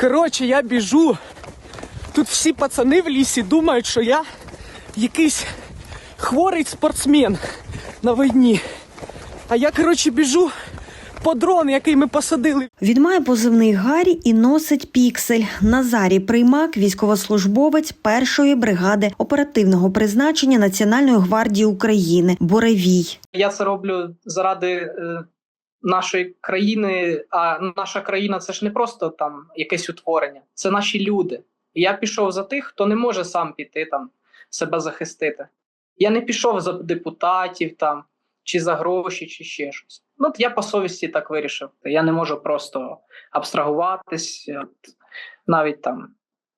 Коротше, я біжу. Тут всі пацани в лісі думають, що я якийсь хворий спортсмен на війні. А я, коротше, біжу по дрон, який ми посадили. Він має позивний Гаррі і носить піксель. Назарій Приймак, військовослужбовець першої бригади оперативного призначення Національної гвардії України Боревій. Я це роблю заради е, нашої країни. А наша країна це ж не просто там якесь утворення, це наші люди. Я пішов за тих, хто не може сам піти там себе захистити. Я не пішов за депутатів там чи за гроші, чи ще щось. Ну, я по совісті так вирішив. Я не можу просто абстрагуватись, от, навіть там.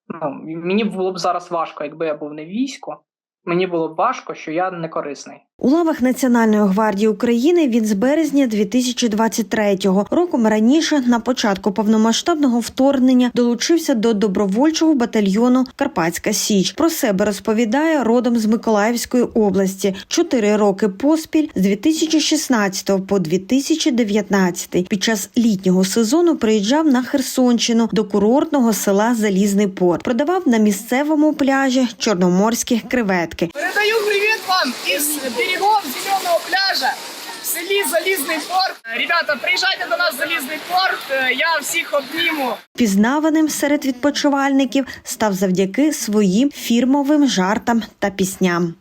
Ну, мені було б зараз важко, якби я був не військо. Мені було б важко, що я не корисний. У лавах Національної гвардії України він з березня 2023-го. Роком раніше, на початку повномасштабного вторгнення, долучився до добровольчого батальйону Карпатська Січ. Про себе розповідає родом з Миколаївської області. Чотири роки поспіль з 2016 по 2019 під час літнього сезону приїжджав на Херсонщину до курортного села Залізний Порт. Продавав на місцевому пляжі чорноморські креветки. Передаю привет вам из берегов Зеленого пляжа в селі Залізний порт. Ребята, приїжджайте до нас в Залізний порт, е, я всіх обніму. Пізнаваним серед відпочивальників став завдяки своїм фірмовим жартам та пісням.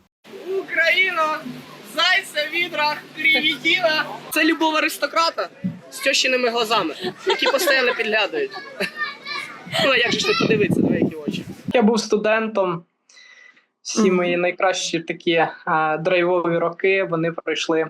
Україно, зайця, відра, привітіла. Це любов аристократа з тьощиними глазами, які постійно підглядають. Ну, як же ж не подивитися на які очі? Я був студентом. Всі мої найкращі такі е, драйвові роки вони пройшли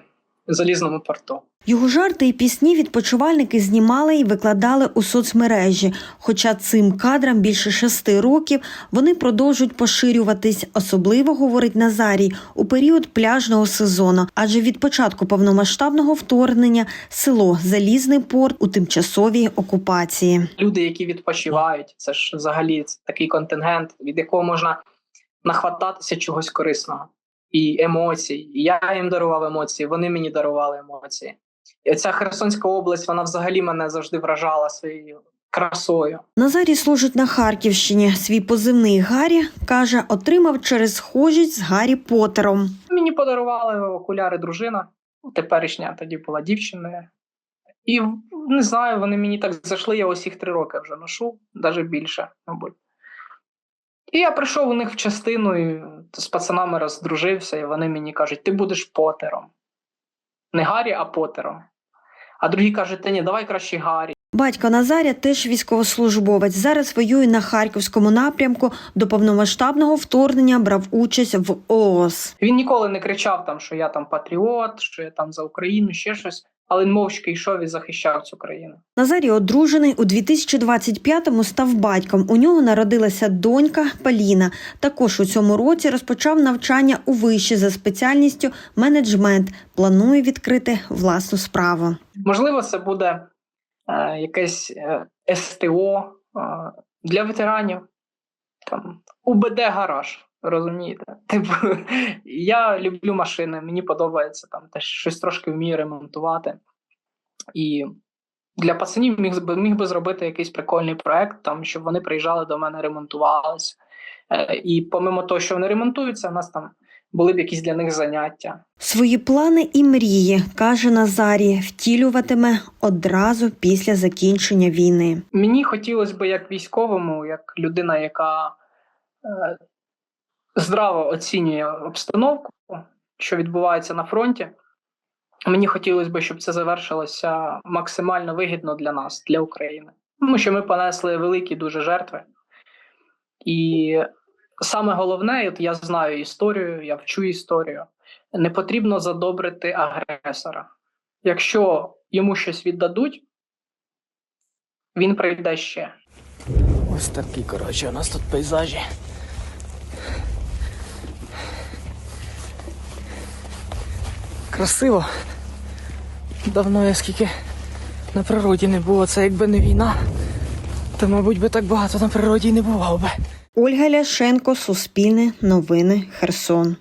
в залізному порту. Його жарти і пісні відпочивальники знімали і викладали у соцмережі. Хоча цим кадрам більше шести років вони продовжують поширюватись, особливо говорить Назарій у період пляжного сезону. Адже від початку повномасштабного вторгнення село Залізний порт у тимчасовій окупації. Люди, які відпочивають, це ж взагалі такий контингент, від якого можна нахвататися чогось корисного і емоцій. Я їм дарував емоції, вони мені дарували емоції. І оця Херсонська область, вона взагалі мене завжди вражала своєю красою. Назарій служить на Харківщині. Свій позивний Гаррі каже, отримав через схожість з Гаррі Поттером. Мені подарували окуляри дружина, теперішня тоді була дівчиною. І не знаю, вони мені так зайшли, я ось їх три роки вже ношу, навіть більше, мабуть. І я прийшов у них в частину і з пацанами роздружився, і вони мені кажуть: ти будеш потером. Не Гаррі, а потером. А другі кажуть, та ні, давай краще Гаррі. Батько Назаря теж військовослужбовець. Зараз воює на харківському напрямку. До повномасштабного вторгнення брав участь в ООС. Він ніколи не кричав, там, що я там патріот, що я там за Україну, ще щось, але мовчки йшов і захищав цю країну. Назарій одружений у 2025-му став батьком. У нього народилася донька Паліна. Також у цьому році розпочав навчання у виші за спеціальністю менеджмент. Планує відкрити власну справу. Можливо, це буде е, якесь е, СТО е, для ветеранів, там УБД гараж. Розумієте? Типу, я люблю машини, мені подобається там теж щось трошки вмію ремонтувати. І для пацанів міг, би- міг би зробити якийсь прикольний проект, там, щоб вони приїжджали до мене, ремонтувалися. Е, і помимо того, що вони ремонтуються, у нас там були б якісь для них заняття. Свої плани і мрії, каже Назарій, втілюватиме одразу після закінчення війни. Мені хотілося б як військовому, як людина, яка е, здраво оцінює обстановку, що відбувається на фронті. Мені хотілося б, щоб це завершилося максимально вигідно для нас, для України. Тому що ми понесли великі дуже жертви. І саме головне, от я знаю історію, я вчу історію. Не потрібно задобрити агресора. Якщо йому щось віддадуть, він прийде ще. Ось такі, коротше, у нас тут пейзажі. Красиво. Давно я скільки на природі не було. Це якби не війна, то, мабуть, би так багато на природі не бував би. Ольга Ляшенко, Суспільне, Новини, Херсон.